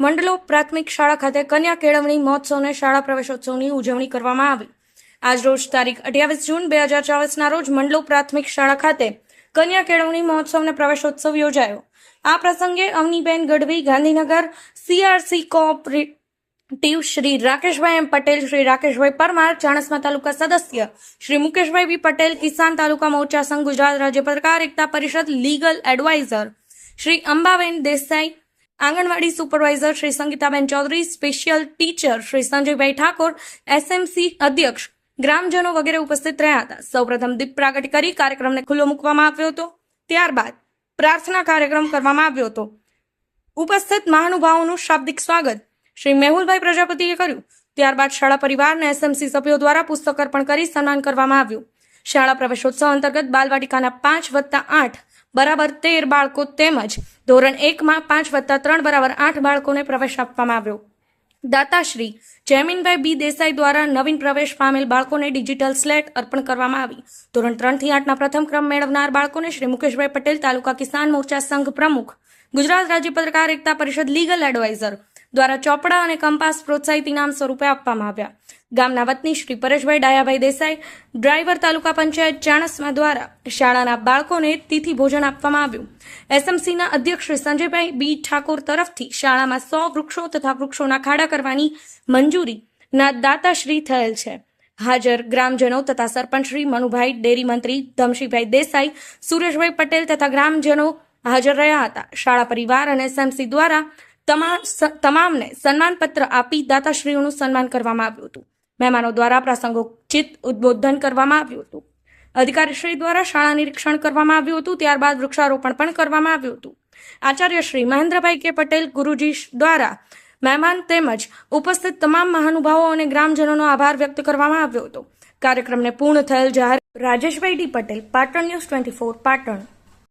મંડલો પ્રાથમિક શાળા ખાતે કન્યા કેળવણી મહોત્સવને શાળા પ્રવેશોત્સવની ઉજવણી કરવામાં આવી. આજરોજ તારીખ અઠ્યાવીસ જૂન બે હજાર ચોવીસના રોજ મંડલો પ્રાથમિક શાળા ખાતે કન્યા કેળવણી મહોત્સવને પ્રવેશોત્સવ યોજાયો. આ પ્રસંગે Avniben Gadhvi, Gandhinagar CRC cooperative Shri Rakeshbhai M Patel, Shri Rakeshbhai Parmar, Chanasma taluka સદસ્ય, શ્રી મુકેશભાઈ બી પટેલ, કિસાન તાલુકા મોરચા સંઘ ગુજરાત રાજ્ય પત્રકાર એકતા પરિષદ, legal adviser, Shri Ambaben Desai anganwadi supervisor Shri Sangitaben Chaudhary, special teacher Shri સંજયભાઈ ઠાકોર, એસએમસી અધ્યક્ષ, ગ્રામજનો વગેરે ઉપસ્થિત રહ્યા હતા. સૌપ્રથમ દીપ પ્રાગટ કરી કાર્યક્રમને ખુલ્લો મૂકવામાં આવ્યો હતો. ત્યારબાદ પ્રાર્થના કાર્યક્રમ કરવામાં આવ્યો હતો. ઉપસ્થિત મહાનુભાવોનું શાબ્દિક સ્વાગત શ્રી મેહુલભાઈ પ્રજાપતિએ કર્યું. ત્યારબાદ શાળા પરિવારને એસએમસી સભ્યો દ્વારા પુસ્તક અર્પણ કરી સન્માન કરવામાં આવ્યું. શાળા પ્રવેશોત્સવ અંતર્ગત બાલવાટિકાના પાંચ વત્તા આઠ, બરાબર તેર બાળકો તેમજ ધોરણ એકમાં પાંચ વત્તા ત્રણ બરાબર આઠ બાળકોને પ્રવેશ આપવામાં આવ્યો. દાતાશ્રી જયમીનભાઈ બી દેસાઈ દ્વારા નવીન પ્રવેશ પામેલ બાળકોને ડિજિટલ સ્લેટ અર્પણ કરવામાં આવી. ધોરણ ત્રણથી આઠના પ્રથમ ક્રમ મેળવનાર બાળકોને શ્રી મુકેશભાઈ પટેલ, તાલુકા કિસાન મોરચા સંઘ પ્રમુખ, ગુજરાત રાજ્ય પત્રકાર એકતા પરિષદ લીગલ એડવાઇઝર દ્વારા ચોપડા અને કંપાસ પ્રોત્સાહિત ઇનામ સ્વરૂપે આપવામાં આવ્યા. ગામના વતની શ્રી પરેશભાઈ ડાયાભાઈ દેસાઈ, ડ્રાઈવર તાલુકા પંચાયત ચાણસમાં દ્વારા શાળાના બાળકોને તિથિ ભોજન આપવામાં આવ્યું. એસએમસીના અધ્યક્ષ શ્રી સંજયભાઈ બી ઠાકોર તરફથી શાળામાં સો વૃક્ષો તથા વૃક્ષોના ખાડા કરવાની મંજૂરીના દાતાશ્રી થયેલ છે. હાજર ગ્રામજનો તથા સરપંચ શ્રી મનુભાઈ ડેરી મંત્રી ધમશીભાઈ દેસાઈ, સુરેશભાઈ પટેલ તથા ગ્રામજનો હાજર રહ્યા હતા. શાળા પરિવાર અને એસએમસી દ્વારા તમામ તમામને સન્માનપત્ર આપી દાતાશ્રીઓનું સન્માન કરવામાં આવ્યું હતું. મહેમાનો દ્વારા પ્રાસંગોચિત ઉદ્બોધન કરવામાં આવ્યું હતું. અધિકારીશ્રી દ્વારા શાળા નિરીક્ષણ કરવામાં આવ્યું હતું, ત્યારબાદ વૃક્ષારોપણ પણ કરવામાં આવ્યું હતું. આચાર્ય શ્રી મહેન્દ્રભાઈ કે પટેલ ગુરુજી દ્વારા મહેમાન તેમજ ઉપસ્થિત તમામ મહાનુભાવો અને ગ્રામજનોનો આભાર વ્યક્ત કરવામાં આવ્યો હતો. કાર્યક્રમને પૂર્ણ થયેલ જાહેર Rajeshbhai D Patel, Patan news twenty four, Patan.